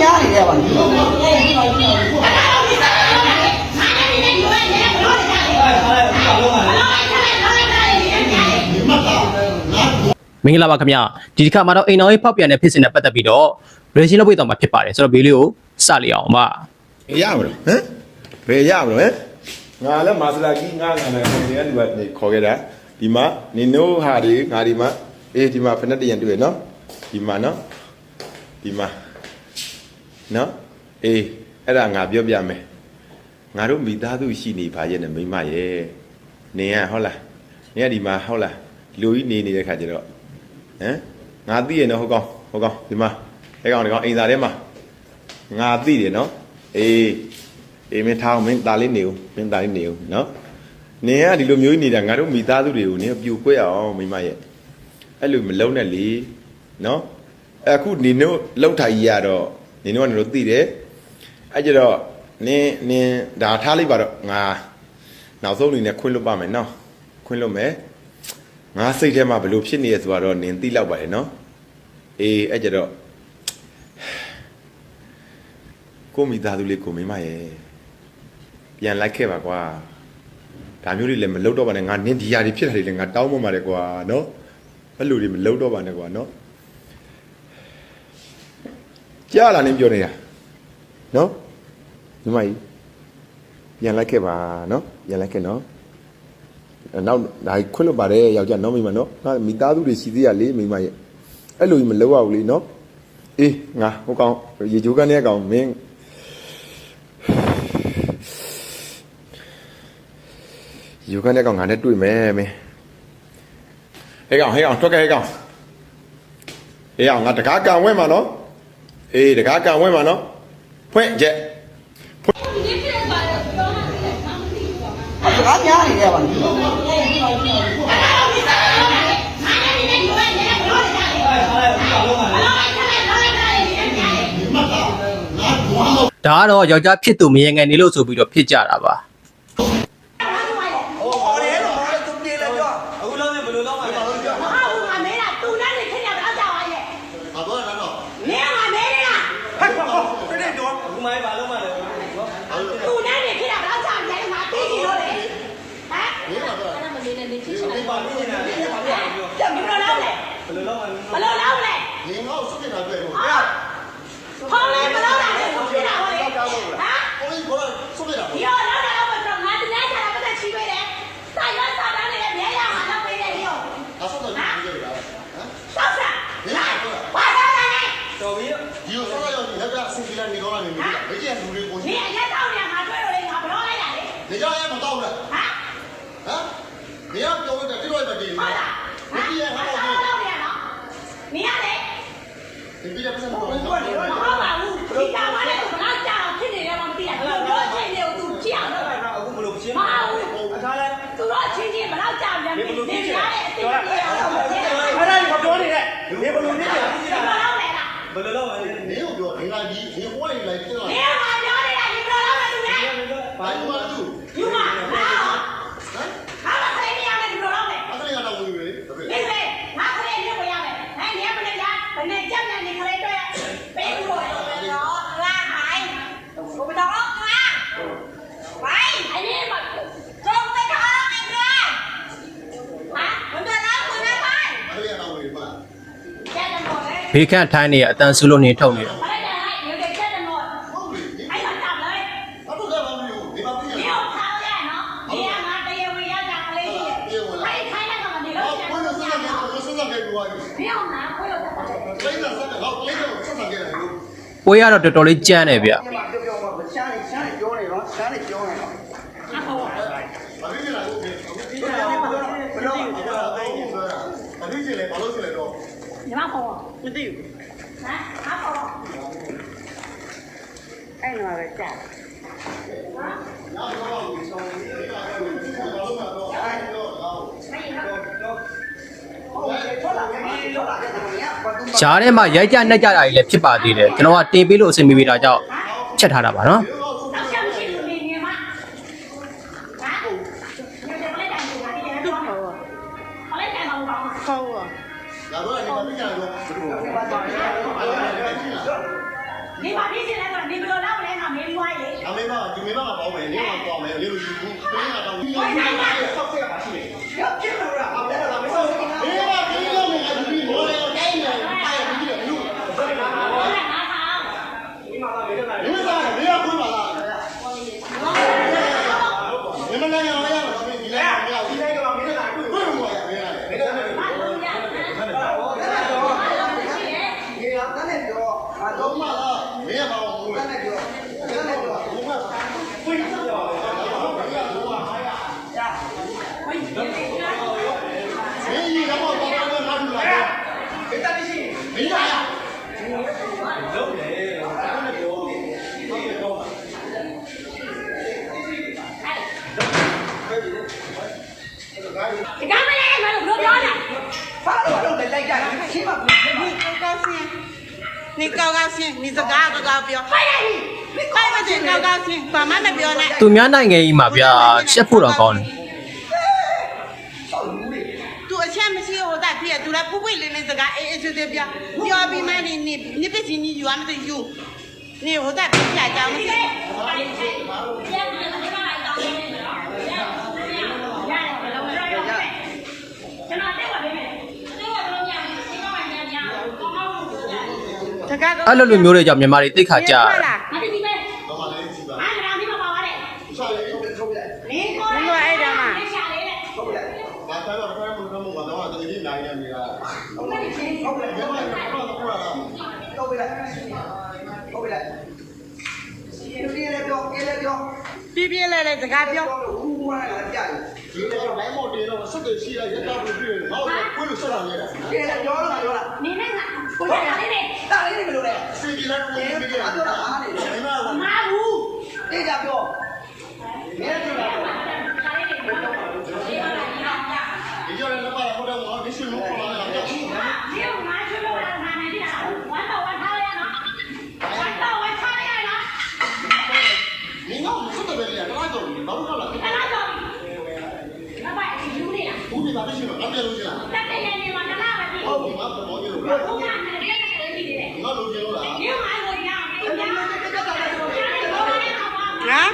များနေတယ်ပါမင်္ဂလာပါခင်ဗျာဒီတစ်ခါမှာတော့အိမ်တော်ရေးဖောက်ပြန်တဲ့ဖြစ်စဉ်နဲ့ပတ်သက်ပြီးတော့ reaction လုပ်ပေးတော့မှာဖြစ်ပါတယ်ဆိုတော့ဗီဒီယိုကိုစလိုက်အောင်ပါရမလို့ဟမ်ဘယ်ရမလို့ဟမ်ငါလည်းမာစလာကြီးငါငါလည်းဒီကနေပါနေခေါ်ခဲ့တာဒီမှာနင်တို့ဟာဒီငါဒီမှာအေးဒီမှာဖက်နဲ့တရံတွေ့နော်ဒီမှာနော်ဒီမှာ နော်အေးအဲ့ဒါငါပြောပြမယ်ငါတို့မိသားစုရှိနေပါရဲ့နဲ့မိမရဲ့နင်ကဟုတ်လားနင်ကဒီမှာဟုတ်လားလူကြီးနေနေတဲ့ခါကျတော့ဟမ်ငါသိရနော်ဟုတ်ကောင်းဟုတ်ကောင်းဒီမှာအဲ့ကောင်ဒီကောင်အိမ်သားထဲမှာ ငါသိတယ်နော်အေးအေးမင်းထားအောင်မင်းตาလေးနေဦးမင်းตาလေးနေဦးနော်နင်ကဒီလိုမျိုးကြီးနေတာငါတို့မိသားစုတွေကိုနင်ပြူကွက်အောင်မိမရဲ့အဲ့လိုမလုံးနဲ့လေနော်အခုနင်တို့လောက်ထိုင်ကြီးရတော့ နင်တို့ကနင်တို့သိတယ်အဲ့ကြတော့နင်နင်ဒါထားလိုက်ပါတော့ငါနောက်ဆုံးအနေနဲ့ခွင့်လွတ်ပါမယ်နော်ခွင့်လွတ်မယ်ငါစိတ်ထဲမှာဘယ်လိုဖြစ်နေရဆိုတော့နင်သိလောက်ပါလေနော်အေးအဲ့ကြတော့ကိုမိသားစုလေးကိုမိမရဲ့ပြန်လိုက်ခဲ့ပါကွာဒါမျိုးတွေလည်းမလုပ်တော့ပါနဲ့ငါနင်းဒီယာတွေဖြစ်တာတွေလည်းငါတောင်းပန်ပါတယ်ကွာနော်အဲ့လိုတွေမလုပ်တော့ပါနဲ့ကွာနော် ကြားလာနေပြောနေတာနော်မိမကြီးပြန်လိုက်ခဲ့ပါနော်ပြန်လိုက်ခဲ့နော်အဲ့နောက်ဒါခွင့်လွတ်ပါတယ်ယောက်ျားနော်မိမနော်ငါမိသားစုတွေရှိသေးရလေမိမရဲ့အဲ့လိုကြီးမလုပ်ရဘူးလေနော်အေးငါဟိုကောင်ရေချိုးကန်းတဲ့ကောင်မင်းယူခန်းတဲ့ကောင်ငါနဲ့တွေ့မယ်မင်းဟဲ့ကောင်ဟဲ့ကောင်ထွက်ခဲ့ဟဲ့ကောင်ဟဲ့ကောင်ငါတကားကန်ဝဲမှာနော် အေးတကားကန်ဝဲမှာနော်ဖွင့်ချက်အစကားများနေတယ်ပါဒါကတော့ယောက်ျားဖြစ်သူမရေငယ်နေလို့ဆိုပြီးတော့ဖြစ်ကြတာပါ ဖုန်းလေးမလောက်တာလေဆုံးပြတာဟုတ်လေဟမ်ဖုန်းလေးဘောလုံးဆုံးပြတာဟုတ်ရောလောက်တာဟုတ်တော့ငါတရားချတာပတ်သက်ချီးပေးတယ်စာရွက်စာတမ်းတွေလည်းအများရမှာလောက်ပေးတယ်ရောအဆောက်တော့ကြီးကြရတာဟမ်ဆောက်စားလာဘာသာလဲတော်ပြီဒီလိုဆောက်ရုံနဲ့ကဆင်ပြေလာနေတော့လာနေပြီဘေးကျန်လူတွေကိုနေအရက်တော့နေငါတွေ့လို့လေငါဘလို့လိုက်တာလေနေကြရဲမတော့ဘူးလားဟမ်ဟမ်နေရပြောတဲ့တိတော့ပဲဒီမှာဟုတ်လားဒီရဟောတော့ ဒီပြည့်ပတ်စံတော့ဘာလဲမဟုတ်ပါဘူးဒီကမလေးကငါကြောင်ဖြစ်နေတယ်မသိရဘူးတို့ချင်းတွေကိုသူကြည့်အောင်လုပ်တာအခုမလို့ရှင်းမဟုတ်အခါလဲသူတို့ချင်းချင်းဘယ်တော့ကြောင်လဲမသိနေရတဲ့အစ်ကိုပြောတာခါတိုင်းမပြောနေတဲ့နေဘလို့နေတယ်ဘယ်လိုလုပ်လဲဘယ်လိုလုပ်လဲနေကိုပြောနေလိုက်ပြီးနေဟိုလိုက်လိုက်ပြတော့ ဘေခန့်ထိုင်းနေအတန်ဆူလို့နေထုတ်နေတယ်ကိုရတော့တော်တော်လေးကြမ်းတယ်ဗျ။ဘာလို့ဖြစ်လဲဘာလို့ဖြစ်လဲ ညီမခေါ်မသိဘူးဟမ်အားခေါ်အဲ့မှာပဲကြာဂျားထဲမှာရိုက်ကြနှက်ကြတာကြီးလည်းဖြစ်ပါသေးတယ်ကျွန်တော်ကတင်ပေးလို့အဆင်ပြေပြေတာကြောင့်ချက်ထားတာပါနော်တော့ချ လာတော့ဒီမှာပြကြတော့ဘယ်လိုလဲနေပါနေစင်လဲဆိုတော့နေဘယ်လိုလောက်လဲငါမေးပွားရေအမေမဒီမေမကပေါ့မယ်လေးမပေါ့မယ်လေးလိုယူဘူးခင်းကတော့ဘူးဆောက်ဆက်ပါရှိတယ်ရောက်ကျလို့လား 高高兴，你高高兴，你这嘎个高标，快点你！你快不点高高兴，把妈的标呢？ သူများနိုင်ငံကြီးမှာဗျာရှက်ဖို့တော့ကောင်းတယ် ဆောက်လူတွေ သူအချက်မရှိဟိုတက်ပြသူလည်းပူပွေလေးလေးစကားအေးအေးဆေးဆေးပြပြောပြီးမှနေနေနေပစ္စည်းကြီးယူရမသိယူနေဟိုတက်ပြပြကြောင်းမရှိ ကျွ အဲ့လိုလိုမျိုးတွေကြောင့်မြန်မာတွေတိတ်ခါကြတယ်။ငါဒီပဲတော့မှလည်းကြည့်ပါ။အားရဒီမှာပါပါတယ်ဆောက်ရည်ထုတ်ထုတ်လိုက်။နေကိုလေးရှာလေးနဲ့ဟုတ်လားဘာသာတော့ဖမ်းမှုတော့မှာတော့တကယ်နိုင်နေပြီလားဟုတ်လားဟုတ်လားဘယ်မှာတော့တော့လားဟုတ်ပြီလားဟုတ်ပြီလားဒီလိုလေးပြောကဲလေးပြောပြပြလေးလေးစကားပြောပြောလို့ဦးဝါလာကြတယ်ဒီတော့လိုင်းမော်တေတော့ဆက်တယ်ရှိရရက်တော့ပြည့်တယ်ဟောကိုလို့ဆက်လာနေတာကဲလေးပြောလို့ပြောလားနေနဲ့က ကိုရတာလေးနဲ့တာလေးနဲ့မလို့လဲစီဒီလိုက်ကိုရင်းပြီးတော့အားနေတယ်မမဘူးတေးကြပြောမင်းပြောတာတာလေးနဲ့မလို့ဒီရောလည်းလက်ပါတော့ဟိုတော့မရှင်လို့ခေါ်လာတာဒီကငါချလို့လာတာနေတယ်ဝမ်းတော့ဝမ်းထားရနော်ဝမ်းတော့ဝမ်းထားရနော်မင်းတော့မစွတ်တယ်လေတော့တော့တော့တော့လားတော့တော့ဘာပါယူနေလားဘူးဒီပါမရှိတော့ငါပြလို့ရှိလားတက်တယ်နေမှာနားပါပြီဟုတ်ပြီငါပေါ်ပေါ်ကြည့်လို့ဘုရား မှာကိုရအောင်ပြပြဟမ်ဘာလဲတော့啊，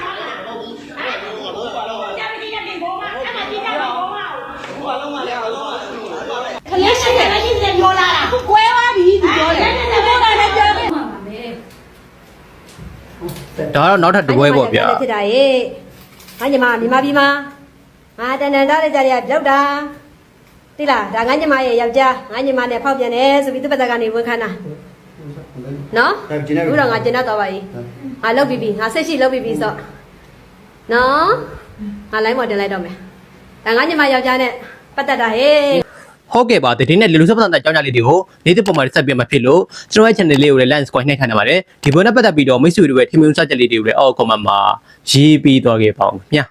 ကြာပြီကြတယ်ဘောမအဲ့မှာကြည့်ကြတယ်ဘောမဘာလုံးမလဲဘာလုံးမလဲခလေးရှိတယ်မရှိတယ်ပြောလာတာကွဲသွားပြီသူပြောတယ်တယ်ပြောတာလည်းပြောတယ်မှာမယ်ဒါကတော့နောက်ထပ်တစ်ပွဲပေါ့ဗျာဖြစ်တာရေငါညီမမြန်မာပြည်မှာငါတန်တန်သားတဲ့ကြတဲ့ပြောက်တာတိလားဒါငါညီမရဲ့ယောက်ျားငါညီမနဲ့ဖောက်ပြန်တယ်ဆိုပြီးသူ့ဘက်ကနေဝန်ခံတာ နော်အခုတော့ငါကျင်တတ်သွားပါပြီငါလုတ်ပြီးပြီငါဆက်ရှိလုတ်ပြီးပြီဆိုနော်ငါလိုင်းမော်တင်လိုက်တော့မယ်ဒါငါညီမယောက်ျားနဲ့ပတ်သက်တာဟေးဟုတ်ကဲ့ပါတည်င်းနဲ့လေလူစပတ်တဲ့ကြောင်းကြလေးတွေကိုနေ့တစ်ပုံမှာဆက်ပြမဖြစ်လို့ကျွန်တော်ရဲ့ channel လေးကိုလည်း like subscribe နှိပ်ခံနေပါတယ်ဒီဘုန်းနဲ့ပတ်သက်ပြီးတော့မိတ်ဆွေတွေရဲ့ထင်မြင်စကြက်လေးတွေကိုလည်းအောက် comment မှာရေးပြီးတော့ခဲ့ပါအောင်ခင်ဗျာ